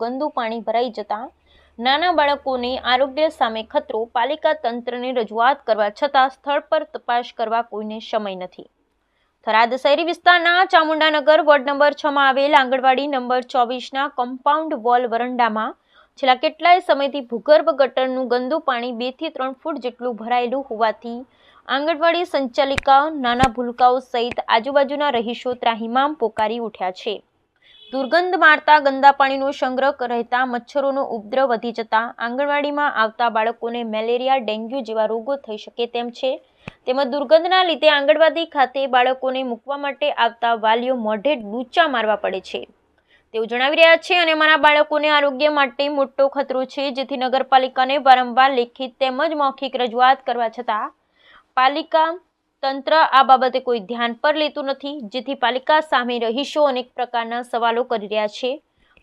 ગંદુ પાણી ભરાઈ જતા નાના બાળકોને આરોગ્ય સામે ખતરો પાલિકા તંત્રને રજૂઆત કરવા છતાં સ્થળ પર તપાસ કરવા કોઈને સમય નથી. થરાદ શહેરી વિસ્તારના ચામુંડાનગર વોર્ડ નંબર છમાં આવેલ આંગણવાડી નંબર ચોવીસના કમ્પાઉન્ડ વોલ વરંડામાં છેલ્લા કેટલાય સમયથી ભૂગર્ભ ગટરનું ગંદુ પાણી બેથી ત્રણ ફૂટ જેટલું ભરાયેલું હોવાથી આંગણવાડી સંચાલિકા નાના ભૂલકાઓ સહિત આજુબાજુના રહીશો ત્રાહિમામ પોકારી ઉઠ્યા છે. દુર્ગંધ મારતા ગંદા પાણીનો સંગ્રહ રહેતા મચ્છરોનો ઉપદ્રવ વધી જતા આંગણવાડીમાં આવતા બાળકોને મેલેરિયા, ડેન્ગ્યુ જેવા રોગો થઈ શકે તેમ છે. તેમજ દુર્ગંધના લીધે આંગણવાડી ખાતે બાળકોને મૂકવા માટે આવતા વાલીઓ મોઢે ડૂચા મારવા પડે છે. તેઓ જણાવી રહ્યા છે અને મારા બાળકોને આરોગ્ય માટે મોટો ખતરો છે, જેથી નગરપાલિકાને વારંવાર લેખિત તેમજ મૌખિક રજૂઆત કરવા છતાં પાલિકા તંત્ર આ બાબતે કોઈ ધ્યાન પર લેતું નથી, જેથી પાલિકા સામે રહીશો અનેક પ્રકારના સવાલો કરી રહ્યા છે.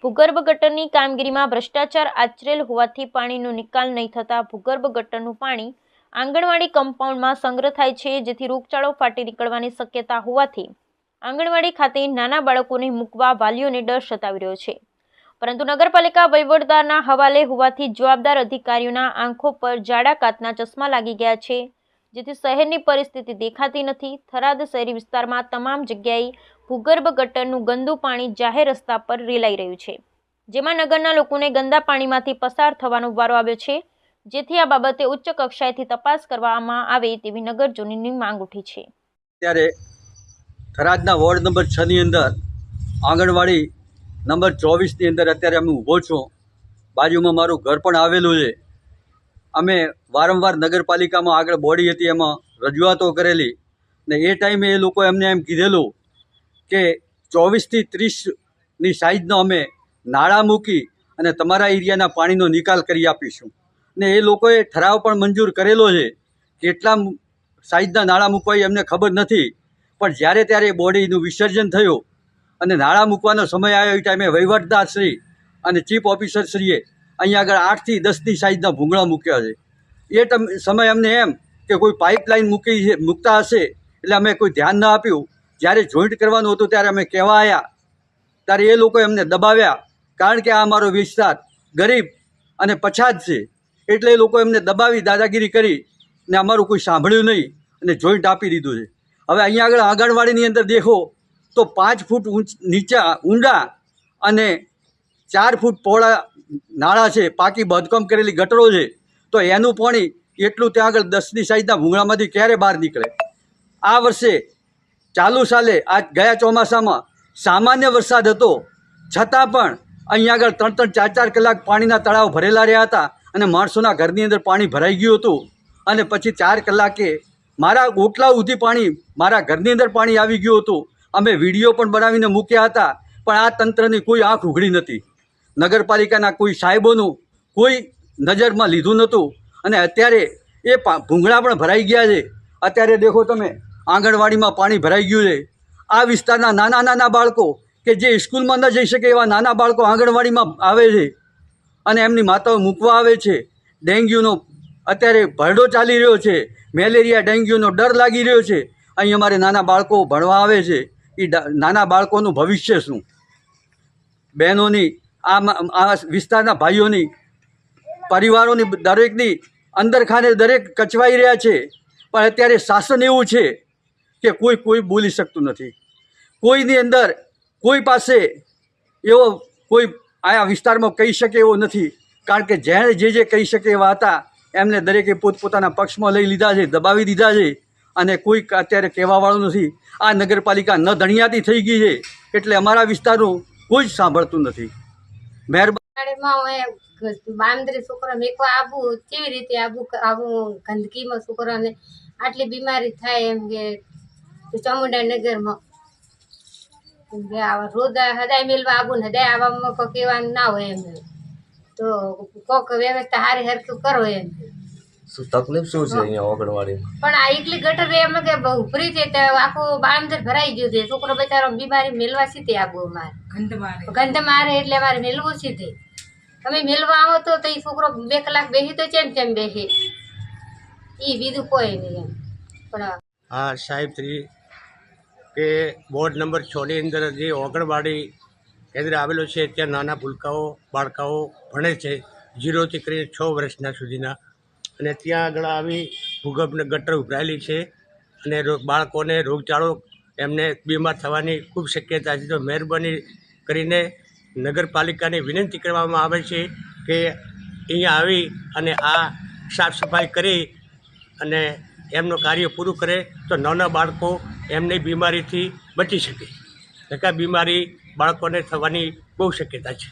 ભૂગર્ભ ગટરની કામગીરીમાં ભ્રષ્ટાચાર આચરેલ હોવાથી પાણીનો નિકાલ નહીં થતાં ભૂગર્ભ ગટરનું પાણી આંગણવાડી કમ્પાઉન્ડમાં સંગ્રહ થાય છે, જેથી રોગચાળો ફાટી નીકળવાની શક્યતા હોવાથી આંગણવાડી ખાતે નાના બાળકોને મૂકવા વાલીઓને ડર સતાવી રહ્યો છે. પરંતુ નગરપાલિકા વહીવટદારના હવાલે હોવાથી જવાબદાર અધિકારીઓના આંખો પર જાડા કાતના ચશ્મા લાગી ગયા છે. જેથી શહેરની પરિસ્થિતિ દેખાતી નથી. થરાદ શહેરી વિસ્તારમાં તમામ જગ્યાએ ભૂગર્ભ ગટરનું ગંદુ પાણી જાહેર રસ્તા પર રેલાઈ રહ્યું છે, જેમાં નગરના લોકોને ગંદા પાણીમાંથી પસાર થવાનો વારો આવ્યો છે. જેથી આ બાબતે ઉચ્ચ કક્ષાએથી તપાસ કરવામાં આવે તેવી નગરજનોની માંગ ઉઠી છે. ત્યારે થરાદના વોર્ડ નંબર છની અંદર, આંગણવાડી નંબર ચોવીસની અંદર અત્યારે અમે ઊભો છું. બાજુમાં મારું ઘર પણ આવેલું છે. અમે વારંવાર નગરપાલિકામાં આગળ બોડી હતી, એમાં રજૂઆતો કરેલી. ને એ ટાઈમે એ લોકો એમને એમ કીધેલું કે ચોવીસથી ત્રીસની સાઇઝનો અમે નાળા મૂકી અને તમારા એરિયાના પાણીનો નિકાલ કરી આપીશું. ને એ લોકોએ ઠરાવ પણ મંજૂર કરેલો છે કેટલા સાઇઝના નાળા મૂકવા એમને ખબર નથી. પણ જ્યારે ત્યારે બોડીનું વિસર્જન થયું અને નાળા મૂકવાનો સમય આવ્યો એ ટાઈમે વહીવટદારશ્રી અને ચીફ ઓફિસર શ્રીએ અહીંયા આગળ આઠથી દસની સાઈઝના ભૂંગળા મૂક્યા છે. એ ટમ, સમય અમને એમ કે કોઈ પાઇપલાઇન મૂકી છે, મૂકતા હશે, એટલે અમે કોઈ ધ્યાન ન આપ્યું. જ્યારે જોઈન્ટ કરવાનું હતું ત્યારે અમે કહેવા આવ્યા ત્યારે એ લોકોએ અમને દબાવ્યા. કારણ કે આ અમારો વિસ્તાર ગરીબ અને પછાત છે. એટલે એ લોકો એમને દબાવી, દાદાગીરી કરી ને અમારું કોઈ સાંભળ્યું નહીં અને જોઈન્ટ આપી દીધું છે. હવે અહીંયા આગળ આંગણવાડીની અંદર દેખો તો પાંચ ફૂટ ઊંચ, નીચા ઊંડા અને ચાર ફૂટ પહોળા નાળા છે, પાકી બાંધકામ કરેલી ગટરો છે, તો એનું પાણી એટલું ત્યાં આગળ દસની સાઈઝના ભૂંગળામાંથી ક્યારે બહાર નીકળે? આ વર્ષે ચાલુ સાલે આ ગયા ચોમાસામાં સામાન્ય વરસાદ હતો, છતાં પણ અહીંયા આગળ ત્રણ ત્રણ ચાર ચાર કલાક પાણીના તળાવ ભરેલા રહ્યા હતા અને માણસોના ઘરની અંદર પાણી ભરાઈ ગયું હતું અને પછી ચાર કલાકે મારા ઓટલા સુધી પાણી મારા ઘરની અંદર પાણી આવી ગયું હતું. અમે વીડિયો પણ બનાવીને મૂક્યા હતા, પણ આ તંત્રની કોઈ આંખ ઉઘડી નથી. નગરપાલિકાના કોઈ સાહેબોનું કોઈ નજરમાં લીધું નહોતું. અને અત્યારે એ ભૂંગળા પણ ભરાઈ ગયા છે. અત્યારે દેખો તમે, આંગણવાડીમાં પાણી ભરાઈ ગયું છે. આ વિસ્તારના નાના નાના બાળકો કે જે સ્કૂલમાં ન જઈ શકે એવા નાના બાળકો આંગણવાડીમાં આવે છે. અને એમની માતાઓ મૂકવા આવે છે. ડેન્ગ્યુનો અત્યારે ભરડો ચાલી રહ્યો છે. મેલેરિયા, ડેન્ગ્યુનો ડર લાગી રહ્યો છે. અહીં અમારે નાના બાળકો ભણવા આવે છે. એ નાના બાળકોનું ભવિષ્ય શું? બહેનોની આ આ વિસ્તારના ભાઈઓની, પરિવારોની, દરેકની અંદરખાને દરેક કચવાઈ રહ્યા છે. પણ અત્યારે શાસન એવું છે કે કોઈ કોઈ બોલી શકતું નથી. કોઈની અંદર કોઈ પાસે એવો કોઈ આ વિસ્તારમાં કહી શકે એવો નથી. કારણ કે જેણે જે જે કહી શકે એવા હતા, એમને દરેકે પોતપોતાના પક્ષમાં લઈ લીધા છે, દબાવી દીધા છે. અને કોઈ અત્યારે કહેવાવાળું નથી. આ નગરપાલિકા ન ધણિયાતી થઈ ગઈ છે. એટલે અમારા વિસ્તારનું કોઈ જ સાંભળતું નથી. બાંદરી છોકરા આવું કેવી રીતે આવું આવું ગંદકીમાં છોકરાને આટલી બીમારી થાય એમ કે ચામુંડા નગરમાં માં આવા રોજ હદાય મેલવા આવું ને હદાય આવવામાં કોઈ કહેવાનું ના હોય એમ. તો કોક વ્યવસ્થા હારી હરખું કરો એમ. શું તકલીફ શું છે અહીંયા આંગણવાડીમાં? પણ આ એકલી ગટર એમ કે ઉભરી છે તો આખું બાળમદર ભરાઈ ગયું છે. છોકરો બચારો બીમારી મેલવા સીતે આવું અમારે. ગંધ મારે એટલે મારે મેલવું સીધી તમે મેલવા આવો તો તો એ છોકરો બે કલાક બેસી તો ચેમ ચેમ બેસી એ બીજું કોઈ નહીં એમ. પણ હા સાહેબ શ્રી કે વોર્ડ નંબર છની અંદર જે આંગણવાડી કેન્દ્ર આવેલું છે ત્યાં નાના ભૂલકાઓ બાળકાઓ ભણે છે ઝીરોથી કરીને છ વર્ષના સુધીના. અને ત્યાં આગળ આવી ભૂગર્ભને ગટર ઉભરાયેલી છે અને બાળકોને રોગચાળો એમને બીમાર થવાની ખૂબ શક્યતા છે. તો મહેરબાની કરીને નગરપાલિકાને વિનંતી કરવામાં આવે છે કે અહીંયા આવી અને આ સાફ સફાઈ કરી અને એમનું કાર્ય પૂરું કરે તો નાના બાળકો એમની બીમારીથી બચી શકે. નકા બીમારી બાળકોને થવાની બહુ શક્યતા છે.